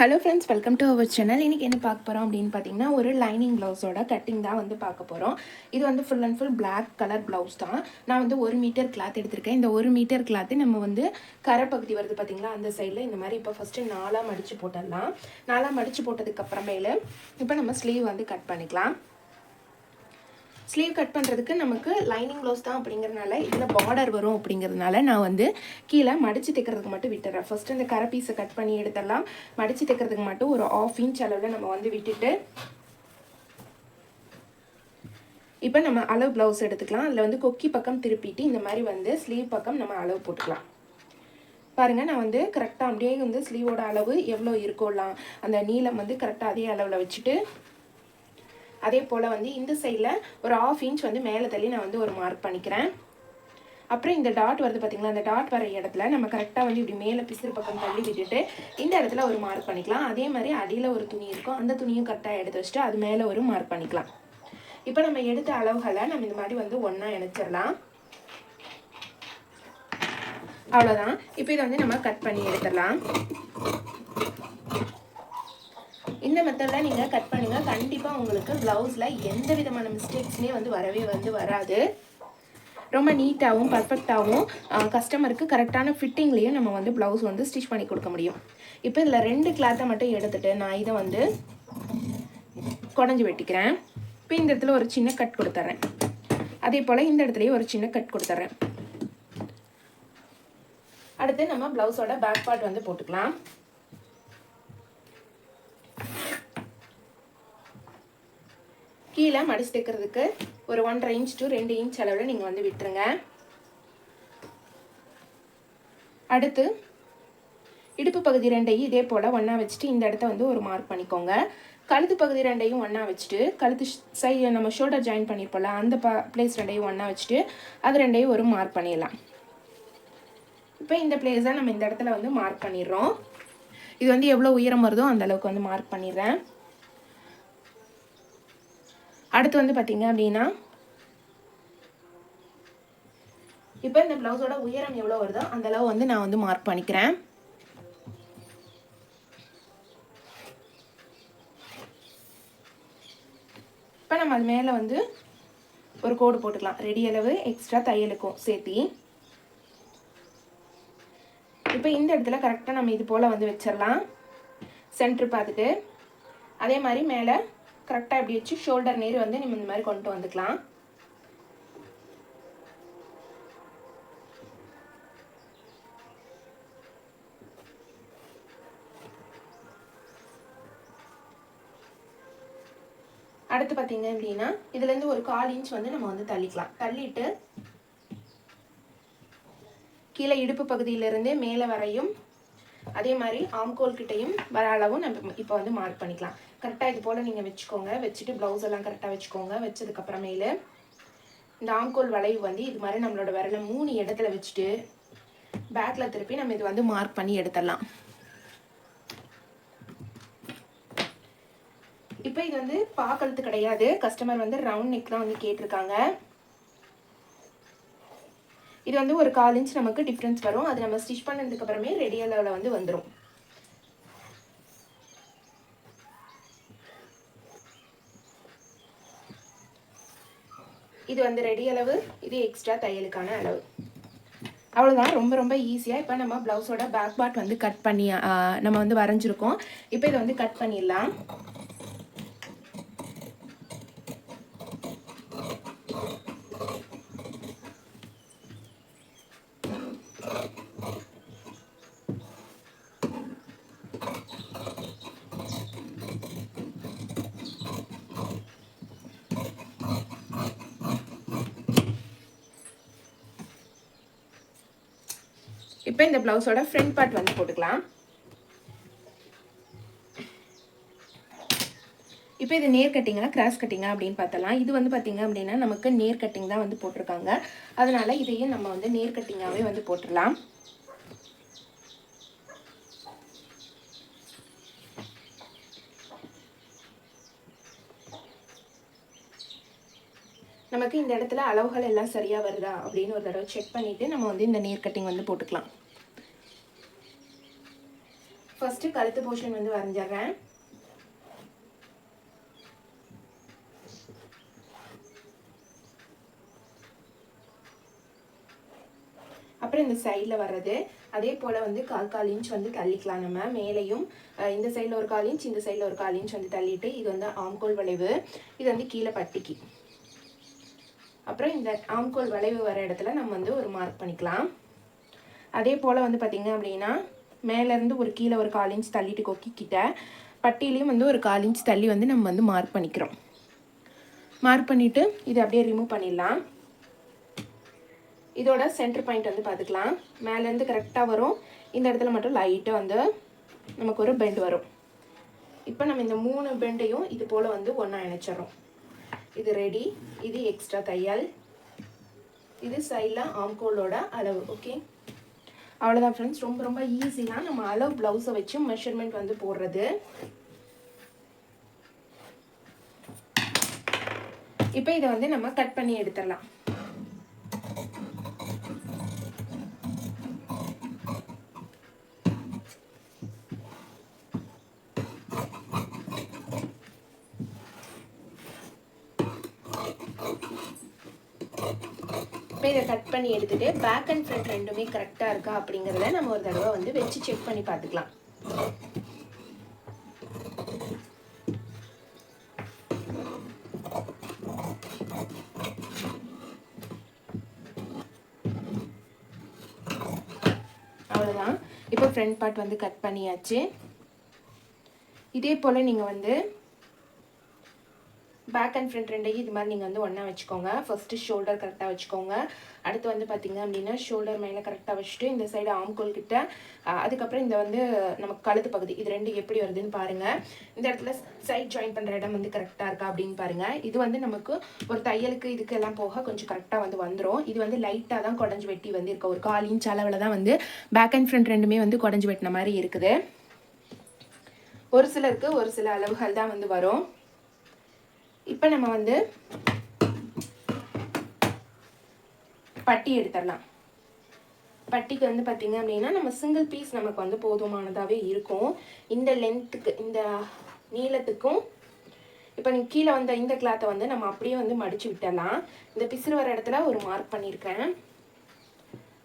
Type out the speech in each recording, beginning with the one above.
Hello friends welcome to our channel இன்றைக்கி என்ன பார்க்க போகிறோம் அப்படின்னு பார்த்தீங்கன்னா ஒரு லைனிங் ப்ளவுஸோட கட்டிங் தான் வந்து பார்க்க போகிறோம் இது வந்து full and full black colour blouse தான். நான் வந்து ஒரு மீட்டர் கிளாத் எடுத்திருக்கேன். இந்த ஒரு மீட்டர் கிளாத்து நம்ம வந்து கரை பகுதி வருது பார்த்தீங்களா அந்த சைடில் இந்த மாதிரி இப்போ ஃபஸ்ட்டு நாலாக மடித்து போட்டுடலாம். நாலாக மடித்து போட்டதுக்கப்புறமேல இப்போ நம்ம ஸ்லீவ் வந்து கட் பண்ணிக்கலாம். ஸ்லீவ் கட் பண்ணுறதுக்கு நமக்கு லைனிங் ப்ளவுஸ் தான் அப்படிங்கிறதுனால இதில் பார்டர் வரும் அப்படிங்கிறதுனால நான் வந்து கீழே மடித்து தைக்கிறதுக்கு மட்டும் விட்டுறேன். ஃபஸ்ட்டு இந்த கரை பீஸை கட் பண்ணி எடுத்துடலாம். மடித்து தைக்கிறதுக்கு மட்டும் ஒரு ஆஃப் இன்ச் அளவில் நம்ம வந்து விட்டுட்டு இப்போ நம்ம அளவு ப்ளவுஸ் எடுத்துக்கலாம். அதில் வந்து கொக்கி பக்கம் திருப்பிட்டு இந்த மாதிரி வந்து ஸ்லீவ் பக்கம் நம்ம அளவு போட்டுக்கலாம். பாருங்கள் நான் வந்து கரெக்டாக அப்படியே வந்து ஸ்லீவோட அளவு எவ்வளோ இருக்கோலாம். அந்த நீளம் வந்து கரெக்டாக அதே அளவில் வச்சுட்டு அதே போல் வந்து இந்த சைடில் ஒரு ஆஃப் இன்ச் வந்து மேலே தள்ளி நான் வந்து ஒரு மார்க் பண்ணிக்கிறேன். அப்புறம் இந்த டாட் வருது பார்த்தீங்களா அந்த டாட் வர இடத்துல நம்ம கரெக்டாக வந்து இப்படி மேலே பிசுறு பக்கம் தள்ளி விட்டுட்டு இந்த இடத்துல ஒரு மார்க் பண்ணிக்கலாம். அதே மாதிரி அடியில் ஒரு துணி இருக்கும். அந்த துணியும் கரெக்டாக எடுத்து வச்சுட்டு அது மேலே ஒரு மார்க் பண்ணிக்கலாம். இப்போ நம்ம எடுத்த அளவுகளை நம்ம இந்த மாதிரி வந்து ஒன்றா இணைச்சிடலாம். அவ்வளோதான் இப்போ இதை வந்து நம்ம கட் பண்ணி எடுத்துடலாம். இந்த மெத்தடில் நீங்கள் கட் பண்ணுங்கள் கண்டிப்பாக உங்களுக்கு ப்ளவுஸில் எந்த விதமான மிஸ்டேக்ஸுமே வந்து வரவே வந்து வராது. ரொம்ப நீட்டாகவும் பர்ஃபெக்டாகவும் கஸ்டமருக்கு கரெக்டான ஃபிட்டிங்லேயும் நம்ம வந்து ப்ளவுஸ் வந்து ஸ்டிச் பண்ணி கொடுக்க முடியும். இப்போ இதில் ரெண்டு கிளாத்தை மட்டும் எடுத்துகிட்டு நான் இதை வந்து குடஞ்சி வெட்டிக்கிறேன். இப்போ இந்த இடத்துல ஒரு சின்ன கட் கொடுத்துட்றேன் அதே போல் இந்த இடத்துலையும் ஒரு சின்ன கட் கொடுத்துட்றேன் அடுத்து நம்ம ப்ளவுஸோட பேக் பார்ட் வந்து போட்டுக்கலாம். கீழே மடிச்சு தைக்கிறதுக்கு ஒரு ஒன்றரை இன்ச் டு ரெண்டு இன்ச் அளவில் நீங்கள் வந்து விட்டுருங்க. அடுத்து இடுப்பு பகுதி ரெண்டையும் இதே போல் ஒன்றா வச்சுட்டு இந்த இடத்த வந்து ஒரு மார்க் பண்ணிக்கோங்க. கழுத்து பகுதி ரெண்டையும் ஒன்றா வச்சுட்டு கழுத்து சை நம்ம ஷோல்டர் ஜாயின் பண்ணியிருப்போம்ல அந்த ப பிளேஸ் ரெண்டையும் ஒன்றா வச்சுட்டு அது ரெண்டையும் ஒரு மார்க் பண்ணிடலாம். இப்போ இந்த பிளேஸை நம்ம இந்த இடத்துல வந்து மார்க் பண்ணிடுறோம். இது வந்து எவ்வளோ உயரம் வருதோ அந்த அளவுக்கு வந்து மார்க் பண்ணிடுறேன். அடுத்து வந்து பார்த்தீங்க அப்படின்னா இப்போ இந்த ப்ளவுஸோட உயரம் எவ்வளோ வருதோ அந்த அளவு வந்து நான் வந்து மார்க் பண்ணிக்கிறேன். இப்போ நம்ம அது மேலே வந்து ஒரு கோடு போட்டுக்கலாம். ரெடி அளவு எக்ஸ்ட்ரா தையலுக்கும் சேர்த்தி. இப்போ இந்த இடத்துல கரெக்டாக நம்ம இது போல் வந்து வச்சிடலாம் சென்ட்ரு பார்த்துட்டு அதே மாதிரி மேலே கரெக்டாக இப்படி வச்சு ஷோல்டர் நேர் வந்து நம்ம இந்த மாதிரி கொண்டு வந்துக்கலாம். அடுத்து பார்த்தீங்க அப்படின்னா இதுலேருந்து ஒரு கால் இன்ச் வந்து நம்ம வந்து தள்ளிக்கலாம். தள்ளிட்டு கீழே இடுப்பு பகுதியிலிருந்தே மேலே வரையும் அதே மாதிரி ஆம்கோல் கிட்டையும் வர அளவும் நம்ம இப்போ வந்து மார்க் பண்ணிக்கலாம். கரெக்டாக இது போல் நீங்கள் வச்சுக்கோங்க. வச்சுட்டு ப்ளவுஸ் எல்லாம் கரெக்டாக வச்சுக்கோங்க. வச்சதுக்கப்புறமேலு இந்த ஆம்கோல் வளைவு வந்து இது மாதிரி நம்மளோட விரலை மூணு இடத்துல வச்சுட்டு பேக்கில் திருப்பி நம்ம இது வந்து மார்க் பண்ணி எடுத்துடலாம். இப்போ இது வந்து பார்க்கறது கிடையாது. கஸ்டமர் வந்து ரவுண்ட் நெக் தான் வந்து கேட்டிருக்காங்க. இது வந்து ஒரு கால் இன்ச் நமக்கு டிஃப்ரென்ஸ் வரும். அது நம்ம ஸ்டிச் பண்ணதுக்கப்புறமே ரெடி அளவில் வந்து வந்துடும் இது வந்து ரெடி அளவு இது எக்ஸ்ட்ரா தையலுக்கான அளவு. அவ்வளோதான் ரொம்ப ரொம்ப ஈஸியாக இப்போ நம்ம ப்ளவுஸோட பேக் பார்ட் வந்து கட் பண்ணி நம்ம வந்து வரைஞ்சிருக்கோம். இப்போ இதை வந்து கட் பண்ணிடலாம். இப்போ இந்த ப்ளவுஸோட ஃப்ரண்ட் பார்ட் வந்து போட்டுக்கலாம். இப்போ இது நேர் கட்டிங்கா கிராஸ் கட்டிங்கா அப்படின்னு பார்த்தலாம். இது வந்து பார்த்தீங்க அப்படின்னா நமக்கு நேர் கட்டிங் தான் வந்து போட்டிருக்காங்க. அதனால இதையும் நம்ம வந்து நேர் கட்டிங்காகவே வந்து போட்டுடலாம். நமக்கு இந்த இடத்துல அளவுகள் எல்லாம் சரியாக வருதா அப்படின்னு ஒரு தடவை செக் பண்ணிவிட்டு நம்ம வந்து இந்த நேர் கட்டிங் வந்து போட்டுக்கலாம். ஃபஸ்ட்டு கழுத்து போர்ஷன் வந்து வரைஞ்சிட்றேன். அப்புறம் இந்த சைடில் வர்றது அதே போல் வந்து கால் கால் இன்ச் வந்து தள்ளிக்கலாம் நம்ம மேலேயும் அஹ், இந்த சைடில் ஒரு கால் இன்ச் இந்த சைடில் ஒரு கால் இன்ச் வந்து தள்ளிட்டு இது வந்து ஆம்கோல் வளைவு இது வந்து கீழே பட்டிக்கு. அப்புறம் இந்த ஆம்கோல் வளைவு வர இடத்துல நம்ம வந்து ஒரு மார்க் பண்ணிக்கலாம். அதே போல் வந்து பார்த்திங்க அப்படின்னா மேலேருந்து ஒரு கீழே ஒரு கால் இன்ச் தள்ளிட்டு கொக்கிக்கிட்ட. பட்டியிலையும் வந்து ஒரு கால் இன்ச் தள்ளி வந்து நம்ம வந்து மார்க் பண்ணிக்கிறோம். மார்க் பண்ணிவிட்டு இதை அப்படியே ரிமூவ் பண்ணிடலாம். இதோட சென்டர் பாயிண்ட் வந்து பார்த்துக்கலாம். மேலேருந்து கரெக்டாக வரும். இந்த இடத்துல மட்டும் லைட்டாக வந்து நமக்கு ஒரு பெண்ட் வரும். இப்போ நம்ம இந்த மூணு பெண்டையும் இது போல் வந்து ஒன்றா இணைச்சிடுறோம். இது ரெடி இது எக்ஸ்ட்ரா தையல். இது சைடில் ஆம்கோலோட அளவு ஓகே அவ்வளோதான் ஃப்ரெண்ட்ஸ் ரொம்ப ரொம்ப ஈஸி தான் நம்ம அளவு ப்ளவுஸை வச்சு மெஷர்மெண்ட் வந்து போடுறது. இப்போ இதை வந்து நம்ம கட் பண்ணி எடுத்துடலாம். இப்போ இதை கட் பண்ணி எடுத்துகிட்டு பேக் அண்ட் ஃப்ரண்ட் ரெண்டுமே கரெக்டாக இருக்கா அப்படிங்கிறத நம்ம ஒரு தடவை வந்து வச்சு செக் பண்ணி பார்த்துக்கலாம். அவ்வளோதான் இப்போ ஃப்ரண்ட் பார்ட் வந்து கட் பண்ணியாச்சு. இதே போல் நீங்கள் வந்து பேக் அண்ட் ஃப்ரண்ட் ரெண்டையும் இது மாதிரி நீங்கள் வந்து ஒன்றா வச்சுக்கோங்க. ஃபஸ்ட்டு ஷோல்டர் கரெக்டாக வச்சுக்கோங்க. அடுத்து வந்து பார்த்தீங்க அப்படின்னா ஷோல்டர் மேலே கரெக்டாக வச்சுட்டு இந்த சைடு ஆம்கோல் கிட்ட அதுக்கப்புறம் இந்த வந்து நமக்கு கழுத்து பகுதி இது ரெண்டு எப்படி வருதுன்னு பாருங்கள் இந்த இடத்துல சைட் ஜாயின் பண்ணுற இடம் வந்து கரெக்டாக இருக்கா அப்படின்னு பாருங்கள் இது வந்து நமக்கு ஒரு தையலுக்கு இதுக்கெல்லாம் போக கொஞ்சம் கரெக்டாக வந்து வந்துடும் இது வந்து லைட்டாக தான் குடஞ்சி வெட்டி வந்து இருக்கு. ஒரு கால் இன்ச் அளவில் தான் வந்து பேக் அண்ட் ஃப்ரண்ட் ரெண்டுமே வந்து குடஞ்சி வெட்டின மாதிரி இருக்குது. ஒரு சிலருக்கு ஒரு சில அளவுகள் தான் வந்து வரும். இப்போ நம்ம வந்து பட்டி எடுத்துடலாம். பட்டிக்கு வந்து பார்த்தீங்க அப்படின்னா நம்ம சிங்கிள் பீஸ் நமக்கு வந்து போதுமானதாகவே இருக்கும். இந்த லென்த்துக்கு இந்த நீளத்துக்கும் இப்போ நீங்கள் கீழே வந்த இந்த கிளாத்தை வந்து நம்ம அப்படியே வந்து மடித்து விட்டலாம் இந்த பிசுறு வர இடத்துல ஒரு மார்க் பண்ணியிருக்கேன்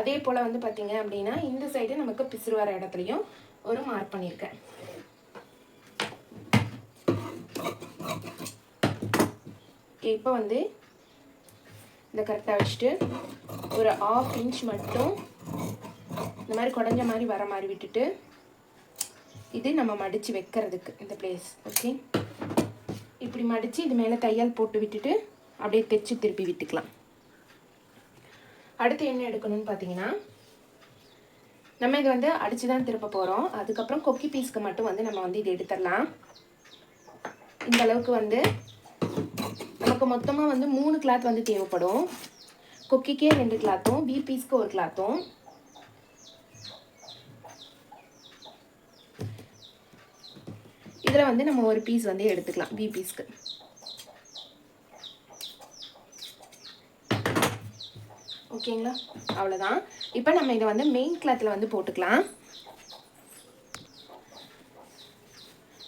அதே போல் வந்து பார்த்தீங்க அப்படின்னா இந்த சைடு நமக்கு பிசுறு வர இடத்துலையும் ஒரு மார்க் பண்ணியிருக்கேன் இப்போ வந்து இந்த கரெக்டாக வச்சுட்டு ஒரு ஆஃப் இன்ச் மட்டும் இந்த மாதிரி குடஞ்ச மாதிரி வர மாதிரி விட்டுட்டு இது நம்ம மடித்து வைக்கிறதுக்கு இந்த பிளேஸ் ஓகே இப்படி மடித்து இது மேலே தையல் போட்டு விட்டுட்டு அப்படியே தைச்சி திருப்பி விட்டுக்கலாம். அடுத்து என்ன எடுக்கணும்னு பார்த்தீங்கன்னா நம்ம இது வந்து அடித்து தான் திருப்ப போகிறோம் அதுக்கப்புறம் கொக்கி பீஸ்க்கு மட்டும் வந்து நம்ம வந்து இது எடுத்துடலாம். இந்த அளவுக்கு வந்து நமக்கு மொத்தமாக வந்து மூணு கிளாத் வந்து தேவைப்படும். கொக்கிக்கே ரெண்டு கிளாத்தும் பி பீஸ்க்கு ஒரு கிளாத்தும் இதில் வந்து நம்ம ஒரு பீஸ் வந்து எடுத்துக்கலாம் பி பீஸ்க்கு ஓகேங்களா? அவ்வளோதான் இப்போ நம்ம இதை வந்து மெயின் கிளாத்தில் வந்து போட்டுக்கலாம்.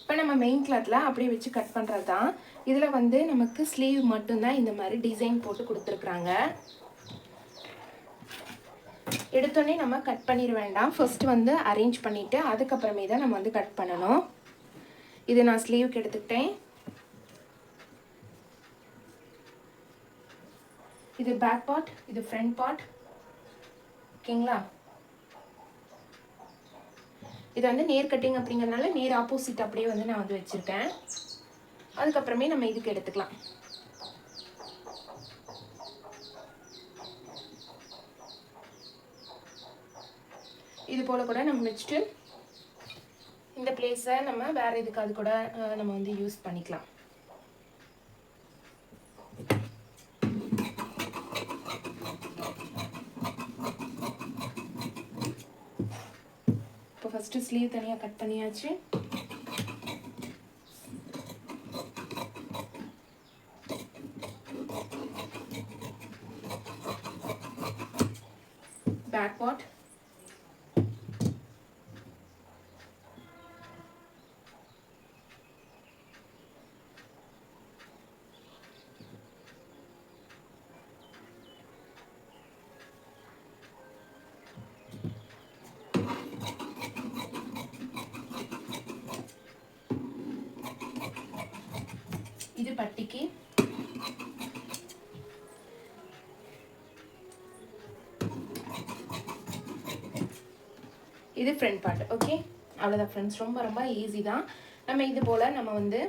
இப்போ நம்ம மெயின் கிளாத்தில் அப்படியே வச்சு கட் பண்ணுறது தான் இதில் வந்து நமக்கு ஸ்லீவ் மட்டும்தான் இந்த மாதிரி டிசைன் போட்டு கொடுத்துருக்குறாங்க. எடுத்தோடனே நம்ம கட் பண்ணிட வேண்டாம். ஃபர்ஸ்ட் வந்து அரேஞ்ச் பண்ணிவிட்டு அதுக்கப்புறமே தான் நம்ம வந்து கட் பண்ணணும். இது நான் ஸ்லீவுக்கு எடுத்துக்கிட்டேன். இது பேக் பார்ட் இது ஃப்ரண்ட் பார்ட் ஓகேங்களா? இது வந்து நேர் கட்டிங் அப்படிங்கறதுனால நேர் ஆப்போசிட் அப்படியே வந்து நான் வந்து வச்சுருக்கேன். அதுக்கப்புறமே நம்ம இதுக்கு எடுத்துக்கலாம். இது போல் கூட நம்ம வச்சுட்டு இந்த பிளேஸை நம்ம வேறு எதுக்காவது கூட நம்ம வந்து யூஸ் பண்ணிக்கலாம். இப்போ ஃபஸ்ட்டு ஸ்லீவ் தனியாக கட் பண்ணியாச்சு பேக் பார்ட் இது பட்டிக்கு. இது ஃப்ரண்ட் பார்ட் ஓகே அவ்வளோதான் ஃப்ரெண்ட்ஸ் ரொம்ப ரொம்ப ஈஸி தான். நம்ம இது போல் நம்ம வந்து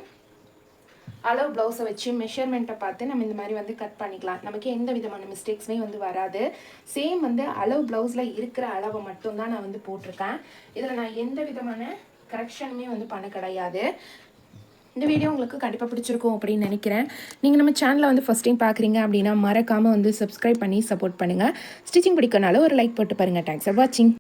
அளவு ப்ளவுஸை வச்சு மெஷர்மெண்ட்டை பார்த்து நம்ம இந்த மாதிரி வந்து கட் பண்ணிக்கலாம். நமக்கு எந்த விதமான மிஸ்டேக்ஸுமே வந்து வராது. சேம் வந்து அளவு ப்ளவுஸில் இருக்கிற அளவை மட்டும்தான் நான் வந்து போட்டிருக்கேன். இதில் நான் எந்த விதமான கரெக்ஷனுமே வந்து பண்ண கிடையாது. இந்த வீடியோ உங்களுக்கு கண்டிப்பாக பிடிச்சிருக்கும் அப்படின்னு நினைக்கிறேன். நீங்கள் நம்ம சேனலை வந்து ஃபஸ்ட் டைம் பார்க்குறீங்க அப்படின்னா மறக்காமல் வந்து சப்ஸ்கிரைப் பண்ணி சப்போர்ட் பண்ணுங்கள் ஸ்டிச்சிங் பிடிக்கனால ஒரு லைக் போட்டு பாருங்கள் தேங்க்ஸ் ஃபார் வாட்சிங்